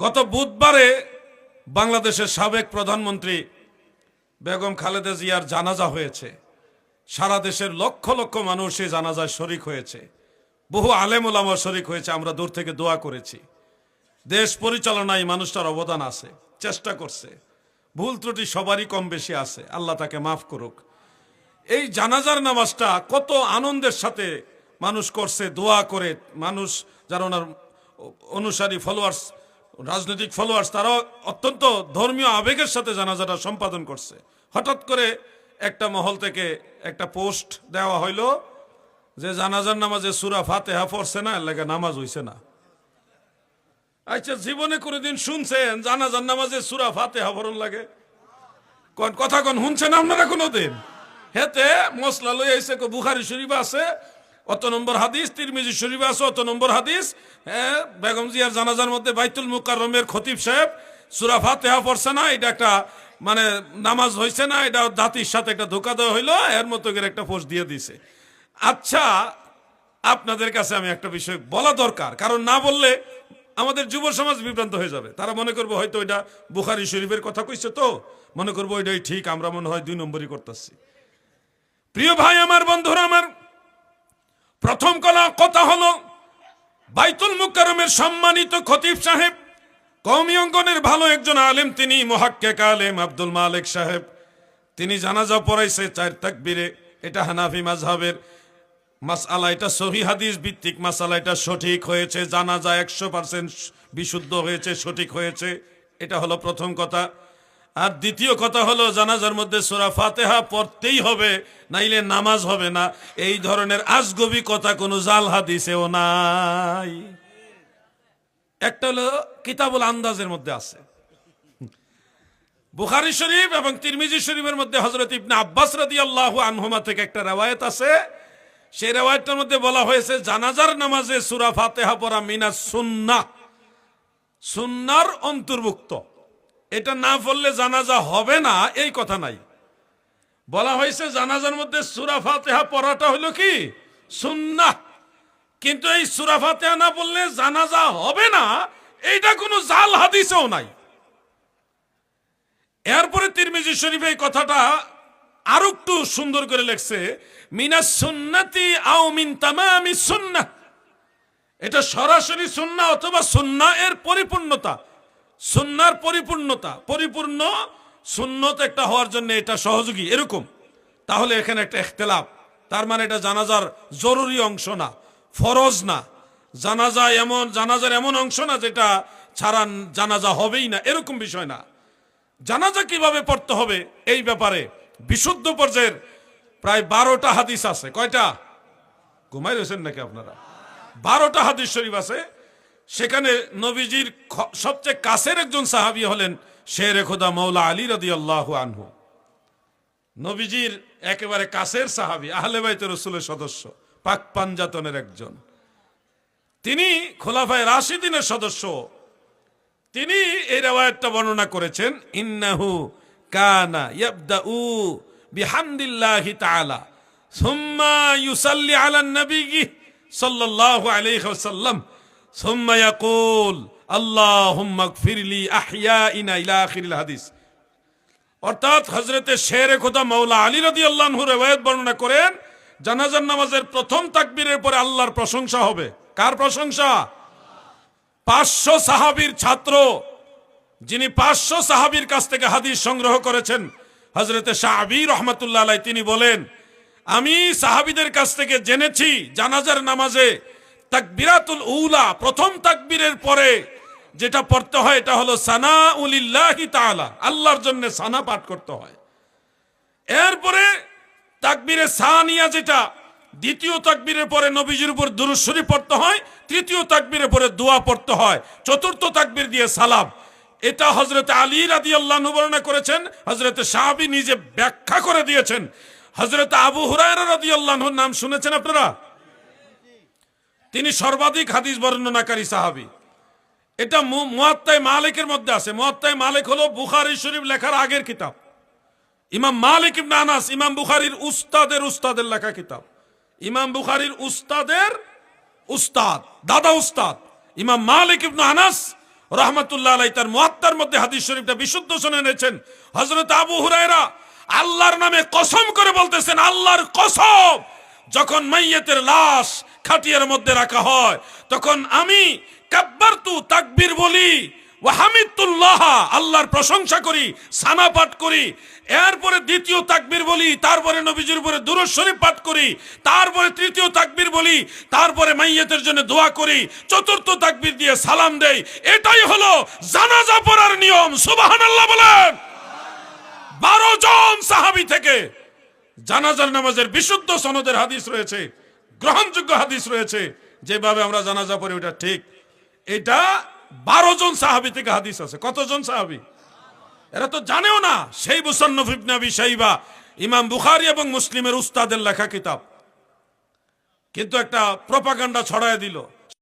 গত বুধবারে বাংলাদেশের সাবেক প্রধানমন্ত্রী বেগম খালেদা জিয়ার জানাজা হয়েছে। সারা দেশের লক্ষ লক্ষ মানুষ সেই জানাজায় শরিক হয়েছে। বহু আলেম ওলামা শরিক হয়েছে, আমরা দূর থেকে দোয়া করেছি। দেশ পরিচালনায় মানুষটার অবদান আছে, চেষ্টা করছে। ভুল ত্রুটি সবারই কম বেশি আছে, আল্লাহ তাকে মাফ করুক। এই জানাজার নামাজটা কত আনন্দের সাথে মানুষ করছে, দোয়া করে, মানুষ যারা ওনার অনুসারী ফলোয়ার্স রাজনৈতিক ফলোয়ার্স তারাও অত্যন্ত ধর্মীয় আবেগের সাথে জানাজাটা সম্পাদন করছে। হঠাৎ করে একটা মহল থেকে একটা পোস্ট দেওয়া হইল যে জানাজার নামাজে সুরা ফাতেহা পড়ছে না, এর লাগে নামাজ হইছে না। আচ্ছা জীবনে কোনোদিন শুনছেন জানাজার নামাজে সুরা ফাতেহা পড়ন লাগে? কথা কোন শুনছেন আপনারা কোনোদিন? হেতে মশলা লই আইসে বুখারি শরীফ আছে অত নম্বর হাদিস, তিরমিজি শরীফ আছে অত নম্বর হাদিস। হ্যাঁ বেগম জিয়ার জানাজার মধ্যে বাইতুল মুকাররমের খতিব সাহেব সুরা ফাতেহা পড়ছে না, এটা একটা মানে নামাজ হইছে না, এটা জাতির সাথে একটা ধোকা দেওয়া হইল, এর মতো করে একটা পোস্ট দিয়ে দিছে। আচ্ছা আপনাদের কাছে আমি একটা বিষয় বলা দরকার, কারণ না বললে আমাদের যুব সমাজ বিভ্রান্ত হয়ে যাবে। তারা মনে করব হয়তো এটা বুখারি শরীফের কথা কইছে তো, মনে করব ওইটাই ঠিক, আমরা মনে হয় দুই নম্বরই করতেছি। প্রিয় ভাই, আমার বন্ধুরা, আমার প্রথম কলা কথা হলো, বাইতুল মুকাররমের সম্মানিত খতিব সাহেব, কওমি অঙ্গনের ভালো একজন আলেম তিনি, মোহাক্কেক আলেম আব্দুল মালিক সাহেব। তিনি জানাজা পড়াইছে চার তাকবীরে, এটা হানাফি মাযহাবের মাসালা এটা সহি হাদিস ভিত্তিক মাসালা এটা সঠিক হয়েছে জানা যায় একশো পার্সেন্ট বিশুদ্ধ হয়েছে, সঠিক হয়েছে, এটা হলো প্রথম কথা। আর দ্বিতীয় কথা হলো, জানাজার মধ্যে সুরা ফাতেহা পড়তেই হবে, নাইলে নামাজ হবে না। এই ধরনের আজগবি কথা কোনো জাল হাদিসেও নাই। একটা হলো কিতাবুল আন্দাজের মধ্যে আছে। বুখারি শরীফ এবং তিরমিজি শরীফের মধ্যে হজরত ইবনে আব্বাস রাদিয়াল্লাহু আনহুমা থেকে একটা রেওয়ায়েত আছে। সেই রেওয়ায়তটার মধ্যে বলা হয়েছে, জানাজার নামাজে সুরা ফাতেহা পড়া মিনা সুন্না সুন্নার অন্তর্ভুক্ত। এটা না পড়লে জানাজা হবে না, এই কথা নাই। বলা হয়েছে জানাজার মধ্যে সুরা ফাতেহা পড়াটা হলো কি? সুন্না কিন্তু এই সুরা ফাতেহা না বললে জানাজা হবে না, এইটা কোনো জাল হাদিসেও নাই। এরপরে তিরমিজি শরীফে এই কথাটা আরও একটু সুন্দর করে লেখছে মিনা সুন্নাতি আও মিন তামামি সুন্না এটা সরাসরি সুন্না অথবা সুন্না এর পরিপূর্ণতা। সুন্নার পরিপূর্ণতা। পরিপূর্ণ সুন্নত একটা হওয়ার জন্য এটা সহযোগী, এরকম। তাহলে এখানে একটা ইখতিলাফ। তার মানে এটা জানাজার জরুরি অংশ না, ফরজ না। জানাজা এমন জানাজার এমন অংশ না যেটা ছাড়া জানাজা হবেই না, এরকম বিষয় না। জানাজা কীভাবে পড়তে হবে এই ব্যাপারে বিশুদ্ধ পর্যায়ের প্রায় বারোটা হাদিস আছে। কয়টা? ঘুমাই রয়েছেন নাকি আপনারা? বারোটা হাদিস শরীফ আছে। সেখানে নবীজির সবচেয়ে কাছের একজন সাহাবি হলেন শের খোদা মৌলা আলী রদি আল্লাহ আনহু। নবীজির একেবারে কাছের সাহাবি, আহলে বাইতে রসুলের সদস্য, পাক পাঞ্জাতনের একজন। তিনি খোলাফায় রাশিদিনের সদস্য। তিনি এই রেওয়ায়তটা বর্ণনা করেছেন, ইন্নাহু কানা ইয়াবদাউ বিহামদিল্লাহি তাআলা, সুম্মা ইউসাল্লি আলা নবী সাল্লাল্লাহু আলাইহি ওয়াসাল্লাম। সুম্মা ইয়াকুল, আল্লাহুম্মা গফিরলি আহইয়াইনা ইলা আখিরিল হাদিস। অর্থাৎ হজরতে খোদা মৌলা আল্লাহ বর্ণনা করেন, জানাজার নামাজের প্রথম আল্লাহর প্রশংসা হবে। কার প্রশংসা? পাঁচশো সাহাবীর ছাত্র, যিনি পাঁচশো সাহাবীর কাছ থেকে হাদিস সংগ্রহ করেছেন। হজরতে শাহবি রহমতুল্লাহ তিনি বলেন, আমি সাহাবীদের কাছ থেকে জেনেছি, জানাজার নামাজে তাকবিরাতুল উলা, প্রথম তাকবীরের পরে যেটা পড়তে হয় এটা হলো সানা উলিল্লাহি তাআলা, আল্লাহর জন্য সানা পাঠ করতে হয়। এরপরে তাকবীরে সানিয়া যেটা, দ্বিতীয় তাকবীরের পরে নবীজির উপর দুরুশ্বরী পড়তে হয়, তৃতীয় তাকবীরের পরে দোয়া পড়তে হয়, চতুর্থ তাকবীর দিয়ে সালাম। এটা হজরত আলী রাদি আল্লাহ বর্ণনা করেছেন হজরত সাহাবি নিজে ব্যাখ্যা করে দিয়েছেন। হজরত আবু হুরায়রা রাদি আল্লাহর নাম শুনেছেন আপনারা? তিনি সর্বাধিক হাদিস বর্ণনাকারী সাহাবি। এটা মুয়াত্তায় মালিকের মধ্যে আছে। মুয়াত্তায় মালিক হলো বুখারি শরীফ লেখার আগের কিতাব। ইমাম মালিক ইবনে আনাস, ইমাম বুখারীর উস্তাদের উস্তাদের লেখা কিতাব। ইমাম বুখারীর উস্তাদের উস্তাদ, দাদা উস্তাদ। ইমাম মালিক ইবনে আনাস রহমতুল্লাহ আলাই তার মুয়াত্তার মধ্যে হাদিস শরীফটা বিশুদ্ধ শুনে এনেছেন হজরত আবু হুরায়রা আল্লাহর নামে কসম করে বলতেছেন, আল্লাহর কসম যখন মাইয়াতের লাশ খাটিয়ার মধ্যে রাখা হয়, তখন আমি কাব্বারতু তাকবীর বলি ও হামিদুল্লাহ আল্লাহর প্রশংসা করি, সানা পাঠ করি, এরপরে দ্বিতীয় তাকবীর বলি, তারপরে নবীজির উপরে দুরূদ শরীফ পাঠ করি, তারপরে তৃতীয় তাকবীর বলি, তারপরে মাইয়াতের জন্য দোয়া করি, চতুর্থ তাকবীর দিয়ে সালাম দেই। এটাই হলো জানাজা পড়ার নিয়ম, সুবহানাল্লাহ বলেন। বারো জন সাহাবি থেকে জানাজার নামাজের বিশুদ্ধ সনদের হাদিস রয়েছে, গ্রহণযোগ্য হাদিস রয়েছে, যেভাবে আমরা জানাজা পড়ি ওটা ঠিক। এটা বারো জন সাহাবি থেকে হাদিস আছে। কতজন সাহাবি? এরা তো জানেও না। সেই মুসান্নফ ইবনে আবি ইমাম বুখারি এবং মুসলিমের উস্তাদের লেখা কিতাব। কিন্তু একটা প্রপাগান্ডা ছড়ায় দিল।